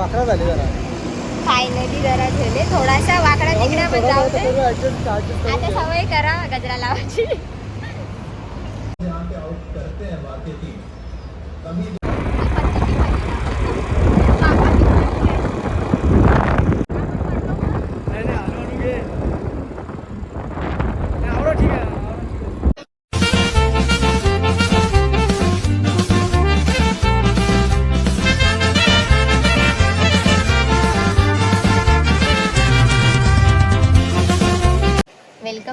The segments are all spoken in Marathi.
वाकडा झाली जरा. फायनली जरा झाले. थोडासा वाकडा तिकडे पण जाऊ दे. आता सवय करा गजरा लावायची.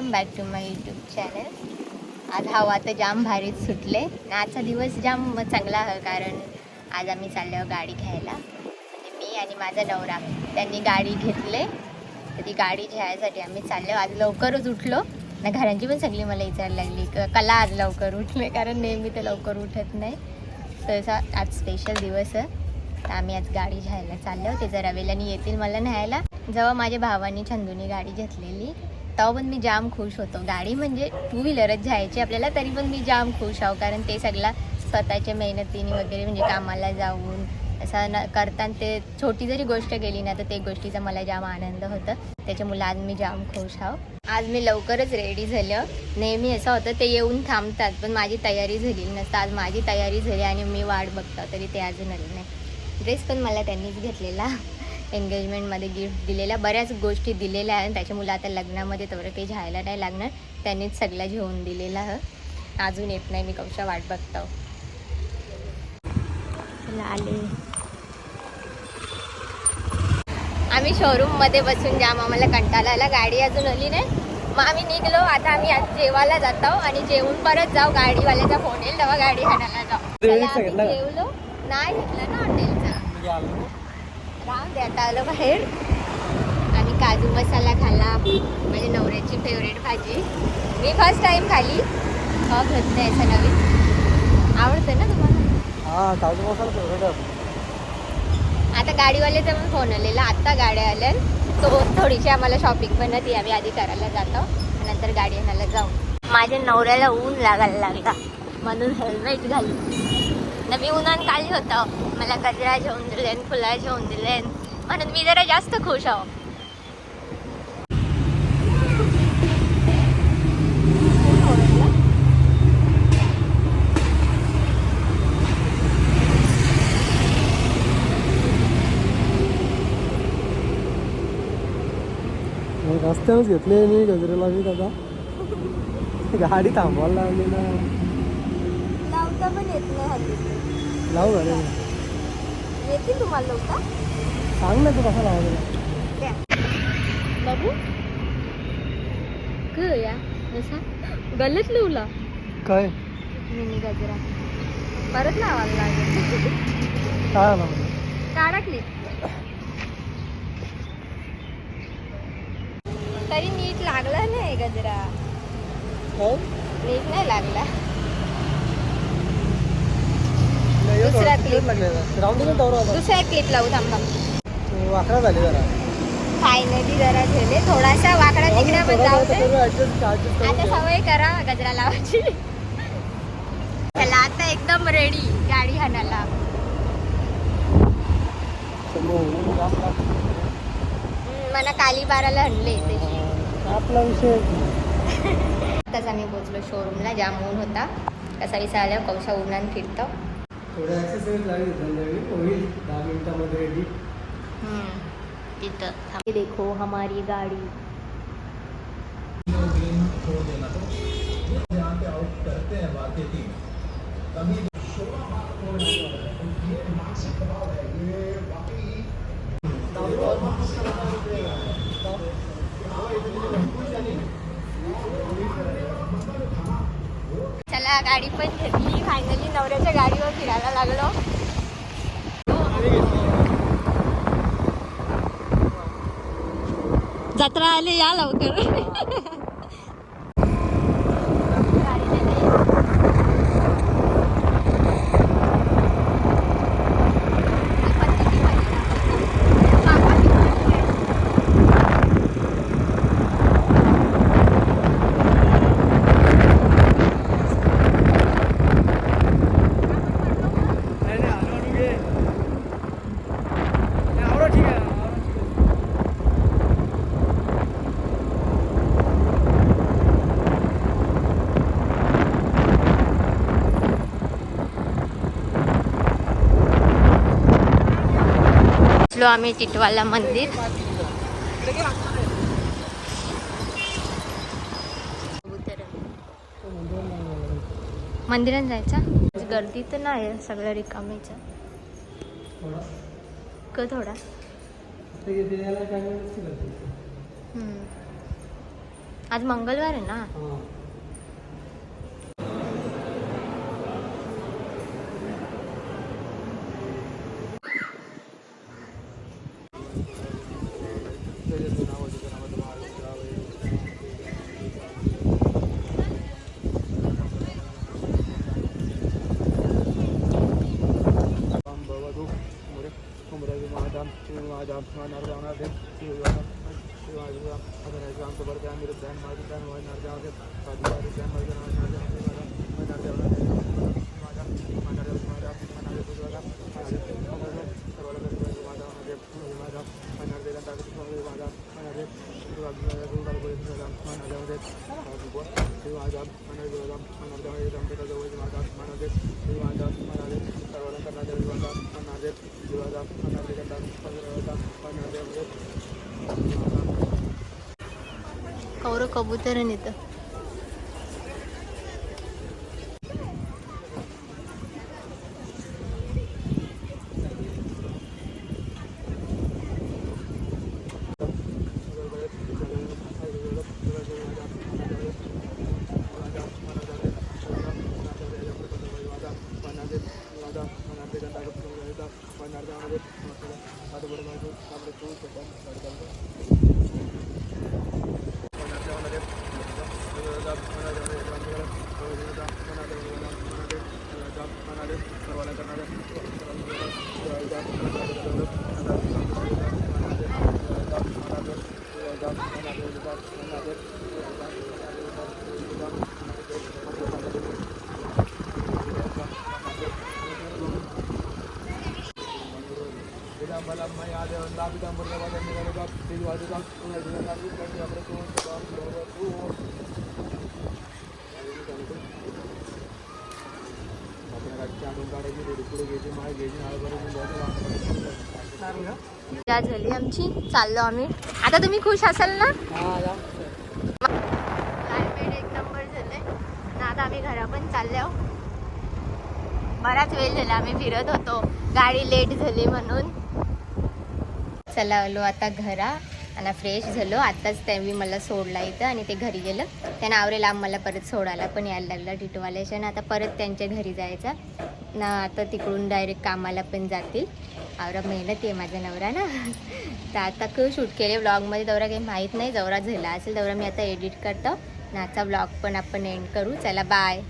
Welcome back to my YouTube channel. आज हवा तर जाम भारीच सुटले. आजचा दिवस जाम चांगला आहे कारण आज आम्ही चाललो गाडी घ्यायला. म्हणजे मी आणि माझा नवरा त्यांनी गाडी घेतले. तर ती गाडी घ्यायसाठी आम्ही चाललो आज लवकरच उठलो. ना घरांची पण सगळी मला विचारायला लागली क- कला आज लवकर उठले? कारण नेहमी ते लवकर उठत नाही. तर आज स्पेशल दिवस आहे. तर आम्ही आज गाडी घ्यायला चाललो. ते जरा वेळाने येतील मला न्यायला. जेव्हा माझ्या भावानी छंदूनी गाडी घेतलेली तेव्हा पण मी जाम खुश होतो. गाडी म्हणजे टू व्हीलरच जायची आपल्याला तरी पण मी जाम खुश आहो. कारण ते सगळा स्वतःच्या मेहनतीने वगैरे म्हणजे कामाला जाऊन असं न करताना ते छोटी जरी गोष्ट गेली ना तर ते गोष्टीचा मला जाम आनंद होतं. त्याच्यामुळे आज मी जाम खुश आहो. आज मी लवकरच रेडी झालं. नेहमी असं होतं ते येऊन थांबतात पण माझी तयारी झाली नसतं. आज माझी तयारी झाली आणि मी वाट बघतो तरी ते अजून आले नाही. ड्रेस पण मला त्यांनीच घेतलेला. एंगेजमेंटमध्ये गिफ्ट दिलेल्या बऱ्याच गोष्टी दिलेल्या आहेत. त्याच्यामुळे आता लग्नामध्ये तेवढं काही घ्यायला नाही लागणार. त्यांनीच सगळं घेऊन दिलेलं आहे. अजून येत नाही. मी कशा वाट बघतो आले. आम्ही शोरूममध्ये बसून जाम आम्हाला कंटाळा आला गाडी अजून आली नाही. मग आम्ही निघलो. आता आम्ही आज जेवायला जातो आणि जेवून परत जाऊ. गाडीवाल्याचा फोन येईल तेव्हा गाडी आणायला जाऊ? जेवलो. नाही घेतलं ना हॉटेलचा राम दे आता आलो बाहेर. आम्ही काजू मसाला खाल्ला माझ्या नवऱ्याची फेवरेट भाजी. मी फर्स्ट टाइम खाली हो घेत नाही असं नवीन. आवडतं ना तुम्हाला? हा काजू मसाला फेवरेट आता गाडीवाल्याचा पण फोन आलेला. आत्ता गाड्या आल्या तो थोडीशी आम्हाला शॉपिंग पण ती आम्ही आधी करायला जातो. नंतर गाडी आणायला जाऊ. माझ्या नवऱ्याला ऊन लागायला लागला. म्हणून हेल्मेट घालू न मी उन्हान काली होतं. मला गजरा जेवून दिले फुला जेवून दिले म्हणून मी जरा जास्त खुश आहो. रस्त्यानंच घेतले मी गजरेला मी दादा. गाडी थांबवायला लागली ना. लावता पण येत नाही हल्ली. लावू गाडी येतील तुम्हाला लवकर? सांग ना तू कसा लावायला बाबू? या? जसा गलत लिवला. काय? मिनी गजरा. परत लावायला लागेल. काय लावलं काढा तरी नीट लागला नाही गजरा. नीट नाही लागला. नाही, दुसरा थोडं clip. तिखट लागलेलं. राहून दे ना दौरा आता. दुसरा क्लिप लावू थांबा. तो वाकडा झाली जरा. फायनली जरा झाले. थोडासा वाकडा तिकडे पण जाऊ आता सवय करा गजरा लावायची. चला आता एकदम रेडी गाडी हाणायला. मला काली बाराला हणले तशी आपला विषय. आताच आम्ही पोचलो शोरूमला जाम ऊन होता. कसा विसा आल्या कौशा उन्हान फिरतो. थोडे ऍक्सेसरीज लागेल संध्याकाळी होईल दहा मिनिटामध्ये रेडी तिथं. देखो हमारी गाडी. गाडी पण घेतली. फायनली नवऱ्याच्या गाडीवर फिरायला लागलो. जत्रा आली या लवकर नाही नाही आणू आणू घे नाही, पोचलो आम्ही टिटवाला मंदिर. मंदिरात जायचं? गर्दी तर नाही आहे सगळं रिकामीच क थोडा. आज मंगळवार आहे ना? नारदान आदेश आमचं बरं ध्यान निरुद्ध ध्यान माझं ध्यान वाय नारदान आदेश साधू आदेश ध्यान माझं नारदान आदेश माझ्या माझ्या माझ्या माझ्या माझ्या दुर्गा माझ्या सर्वाला करतो माझा माझे माझा माझ्या देगा ताकद माझा माझ्या दुर्गा माझ्या माझ्या माझ्या माझ्या माझ्या कौर कबूतर इथं ದಾಪಿತಾಂಬರ್ಗವಾದ ನಿಗಮದ ತಿಳಿವಾದ ದಾಖಲೆ पूजा झाली आमची. चाललो आम्ही. आता तुम्ही खुश असाल ना? क्लायमेट एक नंबर झालंय. आता आम्ही घरा पण चाललो हो. बराच वेळ झाला आम्ही फिरत होतो. गाडी लेट झाली म्हणून. चला आलो आता घरा. आणि फ्रेश झालो. आताच त्यांनी मला सोडला इथं आणि ते घरी गेलं. त्यानं आवरेल आम्हाला परत सोडायला पण यायला लागला टिटवाल्याच्या. आणि आता परत त्यांच्या घरी जायचा. ना आता तिकडून डायरेक्ट कामाला पण जातील. आवरा मेहनत आहे माझा नवरा ना. तर आता खूप शूट केले. व्लॉगमध्ये दौरा काही माहीत नाही. दौरा झाला असेल दौरा मी आता एडिट करतो. नाचा ब्लॉग पण आपण एंड करू. चला बाय